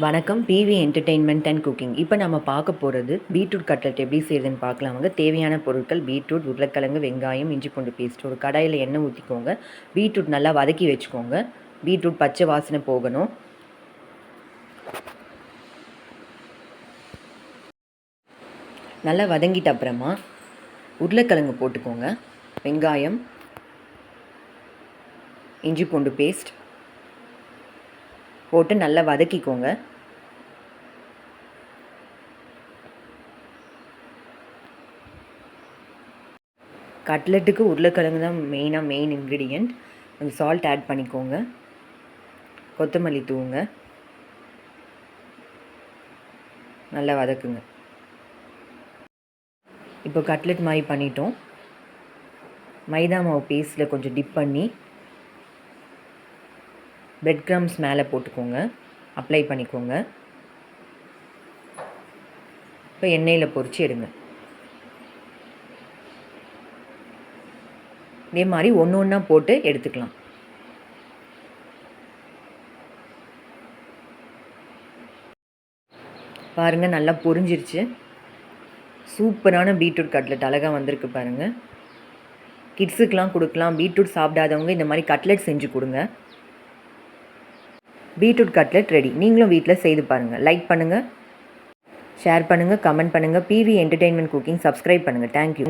வணக்கம். PV entertainment and cooking இப்போ நம்ம பார்க்க போகிறது பீட்ரூட் கட்லெட் எப்படி செய்யுதுன்னு பார்க்கலாம். அவங்க தேவையான பொருட்கள் பீட்ரூட் உருளைக்கிழங்கு வெங்காயம் இஞ்சி பூண்டு பேஸ்ட் ஒரு கடாயில் எண்ணெய் ஊற்றிக்கோங்க பீட்ரூட் நல்லா வதக்கி வச்சுக்கோங்க. பீட்ரூட் பச்சை வாசனை போகணும். நல்லா வதங்கிட்ட அப்புறமா உருளைக்கிழங்கு போட்டுக்கோங்க. வெங்காயம் இஞ்சி பூண்டு பேஸ்ட் போட்டு நல்லா வதக்கிக்கோங்க. கட்லெட்டுக்கு உருளைக்கிழங்கு தான் மெயினாக மெயின் இன்க்ரீடியண்ட் கொஞ்சம் சால்ட் ஆட் பண்ணிக்கோங்க. கொத்தமல்லி தூவுங்க நல்லா வதக்குங்க. இப்போ கட்லெட் மாதிரி பண்ணிட்டோம். மைதா மாவு பேஸ்ட்டில் கொஞ்சம் டிப் பண்ணி பெட் க்ரம்ஸ் மேலே போட்டுக்கோங்க. அப்ளை பண்ணிக்கோங்க. இப்போ எண்ணெயில் பொறிச்சு எடுங்க. இதே மாதிரி ஒன்று ஒன்றா போட்டு எடுத்துக்கலாம். பாருங்கள் நல்லா பொரிஞ்சிருச்சு. சூப்பரான பீட்ரூட் கட்லெட் அழகாக வந்திருக்கு பாருங்கள் கிட்ஸுக்கெலாம் கொடுக்கலாம். பீட்ரூட் சாப்பிடாதவங்க இந்த மாதிரி கட்லெட் செஞ்சு கொடுங்க. Beetroot cutlet ready. நீங்களும் வீட்டில் செய்து பாருங்கள் லைக் பண்ணுங்கள் ஷேர் பண்ணுங்கள் கமெண்ட் பண்ணுங்கள் பிவி என்டர்டெயின்மெண்ட் குக்கிங் சப்ஸ்கிரைப் பண்ணுங்கள் தேங்க்யூ